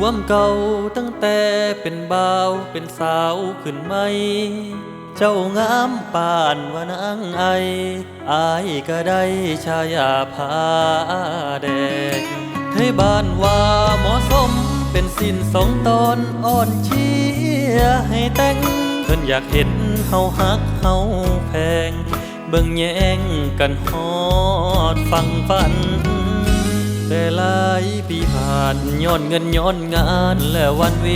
ความเก่าตั้งแต่เป็นบ่าวเป็นสาวขึ้นไหม เจ้างามปานว่านางไอ อายก็ได้ชายาผ้าแดงให้บ้านว่าหมาะสมเป็นสินสองตอนอ่อนเชียให้แต่งเพิ่นอยากเห็นเฮาฮักเฮาแพง เบิ่งแย่งกันฮอดฟังฝัน แต่หลายปีผ่านย้อนเงินย้อนงานและวันเว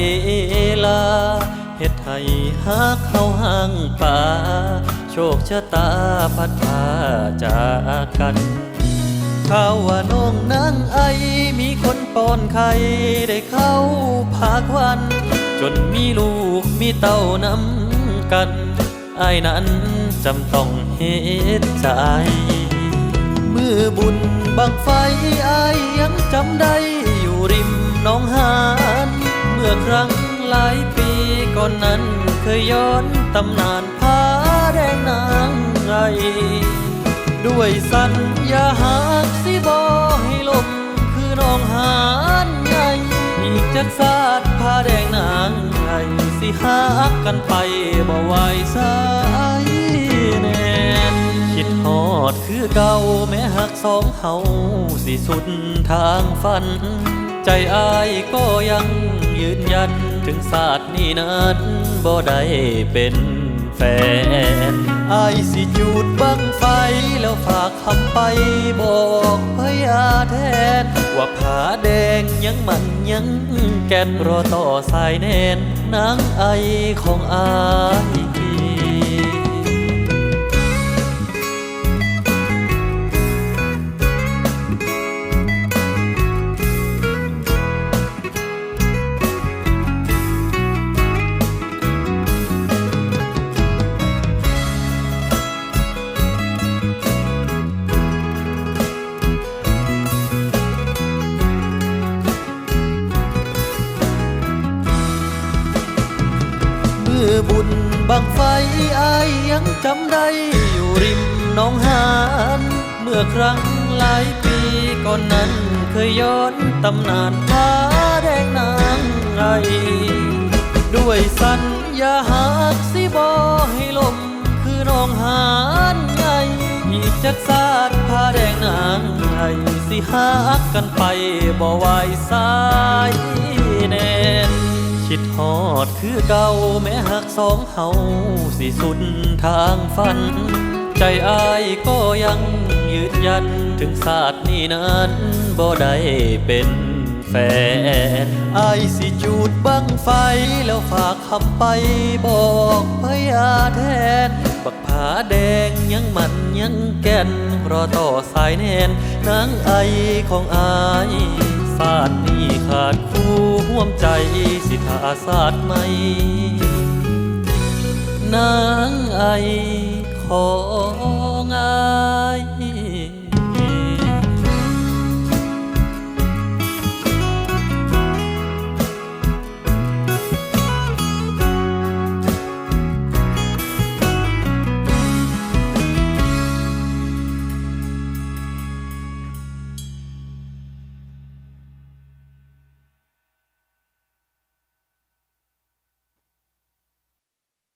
ลาเฮ็ดให้ฮักเฮาห่างป่า โชคชะตาพัดพาจากกันข่าวว่าน้องนางไอ มีคนป้อนไข่ได้เข้าพากวัน จนมีลูกมีเต้านำกันไอ้นั้นจำต้องเฮ็ดใจ มือบุญ บังไฟอายยังจำได้อยู่ริมน้องหานเมื่อครั้งหลายปีก่อนนั้นเคยย้อนตำนานผ้าแดงนางไงด้วยสัญญาหากสิบอให้ลมคือน้องหานใหญ่อีกจักศาสตร์ผ้าแดงนางไงสิหักกันไปบ่ไหวสาย ดคือเก่าแม้หักสองเฮาสิสุดทางฝัน ใจอายก็ยังยืนยัน ถึงศาสตร์นี้นั้นบ่ได้เป็นแฟนอายสิจูดบังไฟ แล้วฝากคำไปบอกพยาแทน ว่าผาแดงยังมันยังแก่นรอต่อสายแน่นนางไอของอาย อายยังจำได้อยู่ริมน้องหานเมื่อครั้งหลายปีก่อนนั้นเคยย้อนตำนานผ้าแดงนางไงด้วยสัญญาหากสิบอให้ลมคือน้องหานไงอีกจักศาสต์ผ้าแดงนางไงสิหักกันไปบ่ไหวสา คิดฮอดคือเก่าแม้หักสองเฮาสิสุดทางฝัน ใจอายก็ยังยืนยันถึงศาสตร์นี้นั้นบ่ได้เป็นแฟนอายสิจูดบังไฟแล้วฝากคำไปบอกพยาแทน บักผาแดงยังมันยังแก่นรอต่อสายแน่นนางไอของอาย้านนี้ขาดคู่ห่วมใจสิทาศาสตร์ไหม นางไอของอาย